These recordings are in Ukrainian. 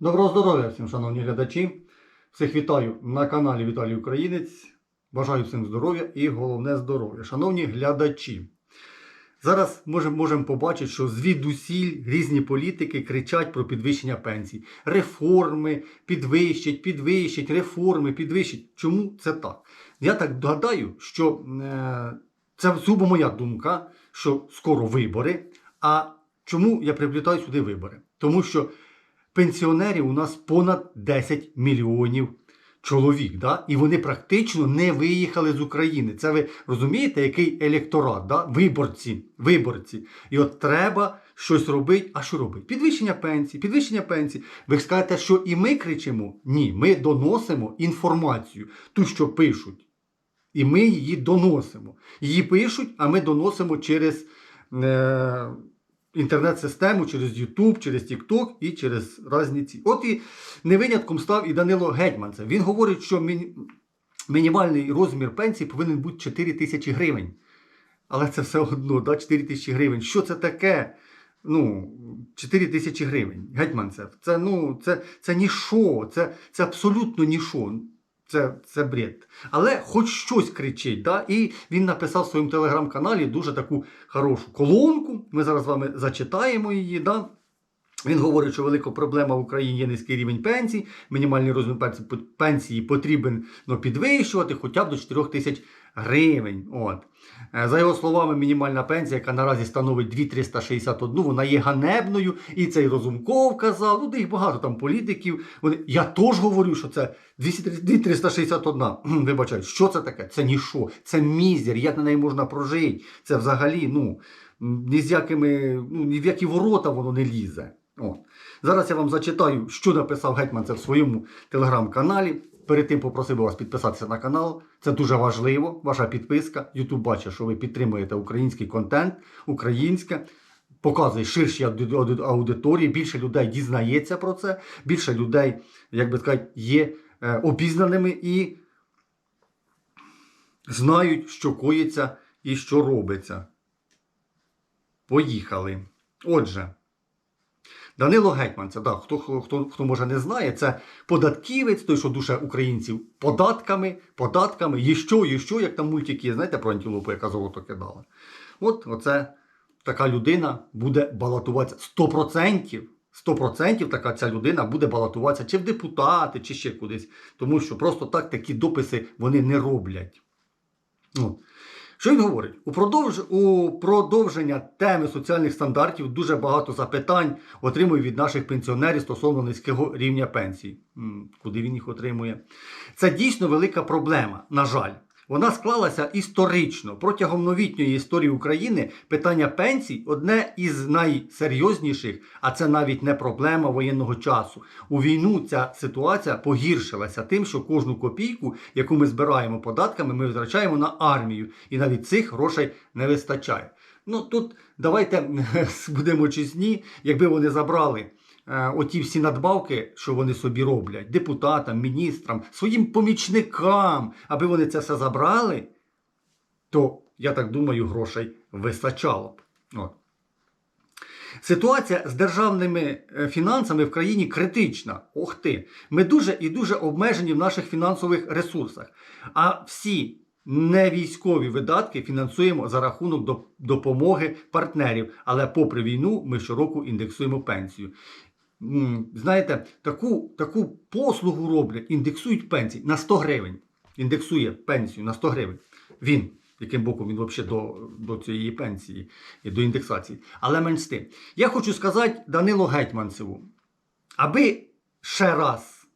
Доброго здоров'я всім, шановні глядачі. Всіх вітаю на каналі Віталій Українець. Бажаю всім здоров'я і головне здоров'я. Шановні глядачі, зараз можемо можем побачити, що звідусіль різні політики кричать про підвищення пенсій. Реформи підвищать, підвищать, реформи підвищать. Чому це так? Я так гадаю, що е, це сугубо моя думка, що скоро вибори. А чому я приплітаю сюди вибори? Тому що пенсіонерів у нас понад 10 мільйонів чоловік, да? і вони практично не виїхали з України. Це ви розумієте, який електорат, да? виборці, виборці. І от треба щось робити. А що робити? Підвищення пенсії, підвищення пенсії. Ви скажете, що і ми кричимо? Ні, ми доносимо інформацію, ту, що пишуть. І ми її доносимо. Її пишуть, а ми доносимо через е, інтернет-систему, через YouTube, через TikTok і через різні ці. От і не винятком став і Данило Гетьманцев. Він говорить, що міні- мінімальний розмір пенсії повинен бути 4 тисячі гривень. Але це все одно, да, 4 тисячі гривень. Що це таке? Ну, 4 тисячі гривень. Гетьманцев. Це, ну, це, це ніщо, це, це абсолютно ніщо. Це, це бред. Але хоч щось кричить. Да? І він написав в своєму телеграм-каналі дуже таку хорошу колонку. Ми зараз з вами зачитаємо її. Да? Він говорить, що велика проблема в Україні є низький рівень пенсій. Мінімальний розмір пенсії, потрібно ну, підвищувати хоча б до 4 тисяч гривень. От. Е, За його словами, мінімальна пенсія, яка наразі становить 2361, вона є ганебною. І цей Розумков казав, ну де їх багато там політиків. Вони... Я теж говорю, що це 200 2361. Вибачаю, що це таке? Це ніщо, це мізер, як на неї можна прожити. Це взагалі, ну, ні з якими, ну, ні в які ворота воно не лізе. От. Зараз я вам зачитаю, що написав Гетьманцев в своєму телеграм-каналі. Перед тим попросив би вас підписатися на канал. Це дуже важливо, ваша підписка. Ютуб бачить, що ви підтримуєте український контент, українське. Показує ауди- аудиторії, більше людей дізнається про це, більше людей, як би сказати, є е, обізнаними і знають, що коїться і що робиться. Поїхали. Отже, Данило Гетьман, це так, хто, хто, хто, може не знає, це податківець, той, що душе українців податками, податками, є що, є що, як там мультики, є, знаєте про антилопу, яка золото кидала. От оце така людина буде балотуватися 100%. 100% така ця людина буде балотуватися чи в депутати, чи ще кудись. Тому що просто так такі дописи вони не роблять. Ну, що він говорить? У, продовж... у продовження теми соціальних стандартів дуже багато запитань отримую від наших пенсіонерів стосовно низького рівня пенсії. Куди він їх отримує? Це дійсно велика проблема, на жаль. Вона склалася історично. Протягом новітньої історії України питання пенсій одне із найсерйозніших, а це навіть не проблема воєнного часу. У війну ця ситуація погіршилася тим, що кожну копійку, яку ми збираємо податками, ми витрачаємо на армію, і навіть цих грошей не вистачає. Ну тут давайте будемо чесні, якби вони забрали оті всі надбавки, що вони собі роблять, депутатам, міністрам, своїм помічникам, аби вони це все забрали, то я так думаю, грошей вистачало б. От. Ситуація з державними е, фінансами в країні критична. Ох ти! Ми дуже і дуже обмежені в наших фінансових ресурсах. А всі невійськові видатки фінансуємо за рахунок допомоги партнерів. Але попри війну ми щороку індексуємо пенсію. Знаєте, таку, таку послугу роблять, індексують пенсії на 100 гривень. Індексує пенсію на 100 гривень. Він, яким боком він взагалі до, до цієї пенсії і до індексації. Але менш з тим. Я хочу сказати Данило Гетьманцеву, аби ще раз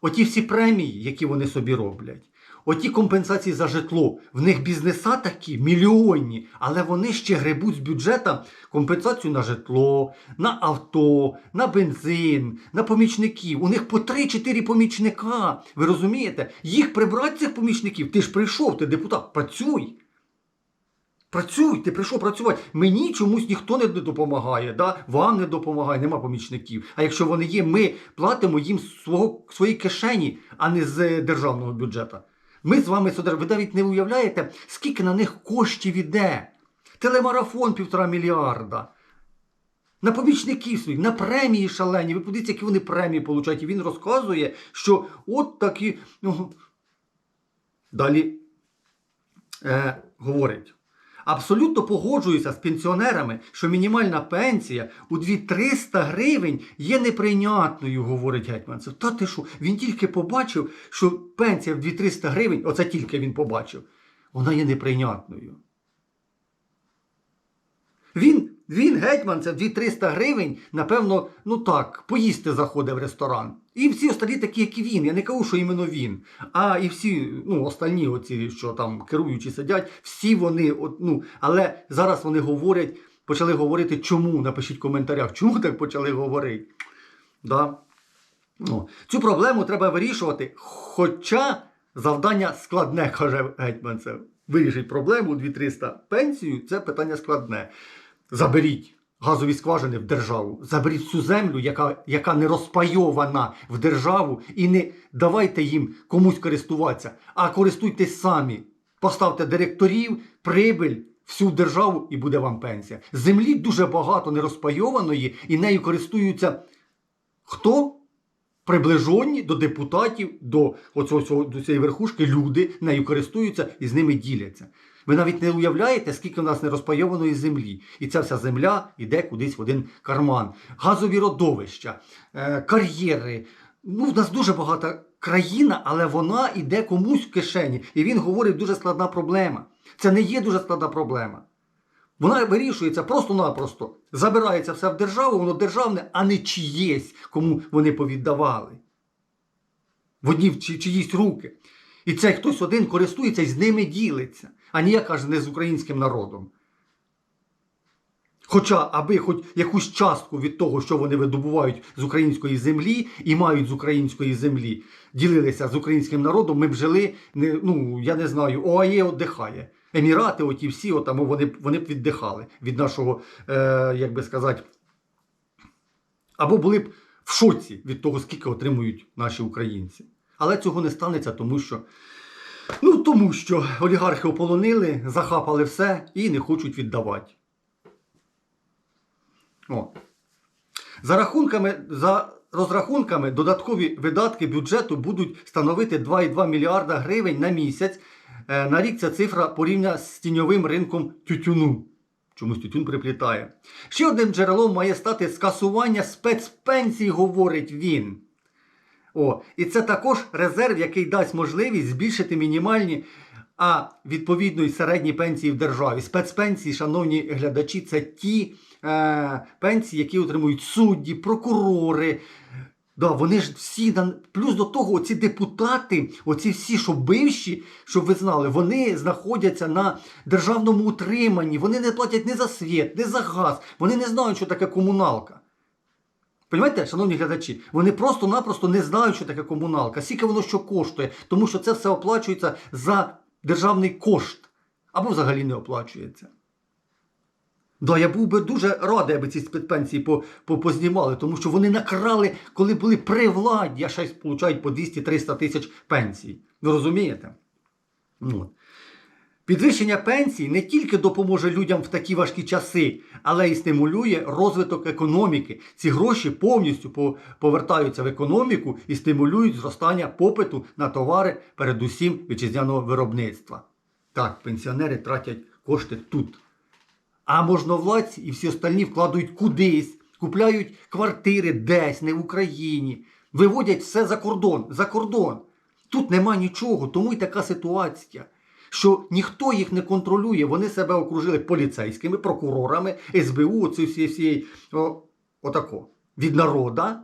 оті всі премії, які вони собі роблять, оті компенсації за житло, в них бізнеса такі мільйонні, але вони ще гребуть з бюджета компенсацію на житло, на авто, на бензин, на помічників. У них по 3-4 помічника. Ви розумієте? Їх прибрати цих помічників. Ти ж прийшов, ти депутат, працюй. Працюй, ти прийшов працювати. Мені чомусь ніхто не допомагає, да? вам не допомагає, нема помічників. А якщо вони є, ми платимо їм з свого, своєї кишені, а не з державного бюджету. Ми з вами содер- ви навіть не уявляєте, скільки на них коштів іде. Телемарафон півтора мільярда. на помічників своїх, на премії шалені. Ви подивіться, які вони премії получають. І він розказує, що от такі. Ну, далі е, говорить. Абсолютно погоджуюся з пенсіонерами, що мінімальна пенсія у 2300 гривень є неприйнятною, говорить Гетьманцев. Та ти що? Він тільки побачив, що пенсія в 2300 гривень, оце тільки він побачив, вона є неприйнятною. Він, він Гетьман, гетьманцев 2300 гривень, напевно, ну так, поїсти заходить в ресторан. І всі остальні такі, як і він. Я не кажу, що іменно він. А і всі, ну, остальні, оці, що там керуючі сидять, всі вони, от, ну, але зараз вони говорять, почали говорити, чому. Напишіть в коментарях, чому так почали говорити. Да? Ну, цю проблему треба вирішувати. Хоча завдання складне, каже Гетьманцев. Вирішить проблему 2300 пенсію це питання складне. Заберіть газові скважини в державу, заберіть цю землю, яка, яка не розпайована в державу, і не давайте їм комусь користуватися, а користуйтесь самі. Поставте директорів, прибиль. Всю державу і буде вам пенсія. Землі дуже багато нерозпайованої, і нею користуються хто? приближені до депутатів, до, оцього, цього- до цієї верхушки люди нею користуються і з ними діляться. Ви навіть не уявляєте, скільки в нас нерозпайованої землі. І ця вся земля йде кудись в один карман. Газові родовища, е, кар'єри. Ну, в нас дуже багата країна, але вона йде комусь в кишені. І він говорить, дуже складна проблема. Це не є дуже складна проблема. Вона вирішується просто-напросто. Забирається все в державу, воно державне, а не чиєсь, кому вони повіддавали. В одні в чиїсь руки. І цей хтось один користується і з ними ділиться, а ніяк аж не з українським народом. Хоча, аби хоч якусь частку від того, що вони видобувають з української землі і мають з української землі, ділилися з українським народом, ми б жили, не, ну, я не знаю, ОАЄ віддихає. Емірати, оті всі, отам, вони, вони б віддихали від нашого, е, як би сказати, або були б в шоці від того, скільки отримують наші українці. Але цього не станеться, тому що, ну, тому що олігархи ополонили, захапали все і не хочуть віддавати. О. За рахунками, за розрахунками, додаткові видатки бюджету будуть становити 2,2 мільярда гривень на місяць. Е, На рік ця цифра порівняна з тіньовим ринком тютюну. Чомусь тютюн приплітає. Ще одним джерелом має стати скасування спецпенсій, говорить він. О, і це також резерв, який дасть можливість збільшити мінімальні, а відповідно і середні пенсії в державі. Спецпенсії, шановні глядачі, це ті е, пенсії, які отримують судді, прокурори. Да, вони ж всі плюс до того, оці депутати, оці всі, що бивші, щоб ви знали, вони знаходяться на державному утриманні, вони не платять ні за світ, ні за газ, вони не знають, що таке комуналка. Понімаєте, шановні глядачі, вони просто-напросто не знають, що таке комуналка, скільки воно що коштує, тому що це все оплачується за державний кошт або взагалі не оплачується. Да, я був би дуже радий, аби ці спецпенсії по, по, познімали, тому що вони накрали, коли були при владі, а ще й получають по 200-300 тисяч пенсій. Ви розумієте? Ну. Підвищення пенсій не тільки допоможе людям в такі важкі часи, але й стимулює розвиток економіки. Ці гроші повністю повертаються в економіку і стимулюють зростання попиту на товари, передусім вітчизняного виробництва. Так, пенсіонери тратять кошти тут. А можновладці і всі остальні вкладають кудись, купляють квартири десь, не в Україні, виводять все за кордон. За кордон. Тут нема нічого, тому й така ситуація. Що ніхто їх не контролює, вони себе окружили поліцейськими, прокурорами, СБУ, оці всі, всі о, отако, від народа.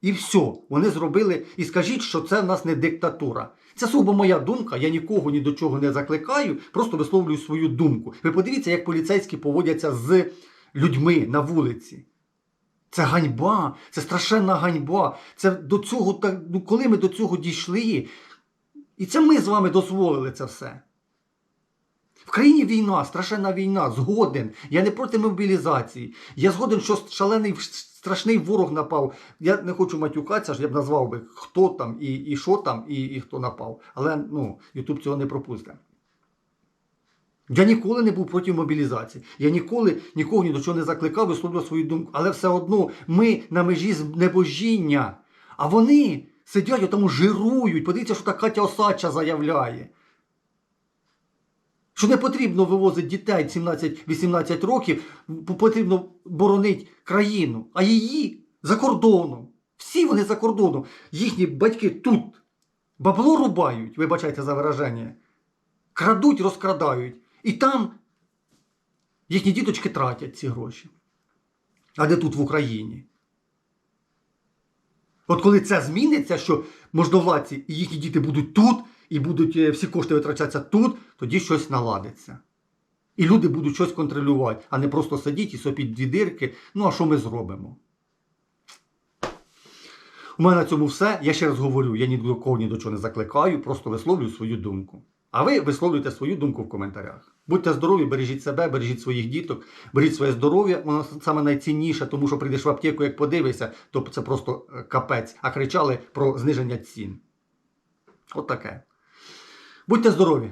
І все, вони зробили. І скажіть, що це в нас не диктатура. Це сугубо моя думка, я нікого ні до чого не закликаю, просто висловлюю свою думку. Ви подивіться, як поліцейські поводяться з людьми на вулиці. Це ганьба, це страшенна ганьба. Це до цього, так, ну коли ми до цього дійшли, і це ми з вами дозволили це все. В країні війна, страшенна війна, згоден. Я не проти мобілізації. Я згоден, що шалений страшний ворог напав. Я не хочу матюкатися, я б назвав би, хто там і, і що там, і, і хто напав. Але ну, Ютуб цього не пропустить. Я ніколи не був проти мобілізації. Я ніколи нікого ні до чого не закликав, висловлював свою думку. Але все одно ми на межі небожіння. А вони сидять отому жирують. Подивіться, що та Катя Осадча заявляє. Що не потрібно вивозити дітей 17-18 років, потрібно боронити країну, а її за кордоном. Всі вони за кордоном. Їхні батьки тут бабло рубають, вибачайте за вираження, крадуть, розкрадають. І там їхні діточки тратять ці гроші. А не тут в Україні. От коли це зміниться, що можновладці і їхні діти будуть тут, і будуть е, всі кошти витрачатися тут, тоді щось наладиться. І люди будуть щось контролювати, а не просто сидіти і сопіть дві дирки. Ну, а що ми зробимо? У мене на цьому все. Я ще раз говорю, я ні до кого ні до чого не закликаю, просто висловлюю свою думку. А ви висловлюйте свою думку в коментарях. Будьте здорові, бережіть себе, бережіть своїх діток, бережіть своє здоров'я. Воно саме найцінніше, тому що прийдеш в аптеку, як подивишся, то це просто е, капець. А кричали про зниження цін. От таке. Будьте здорові!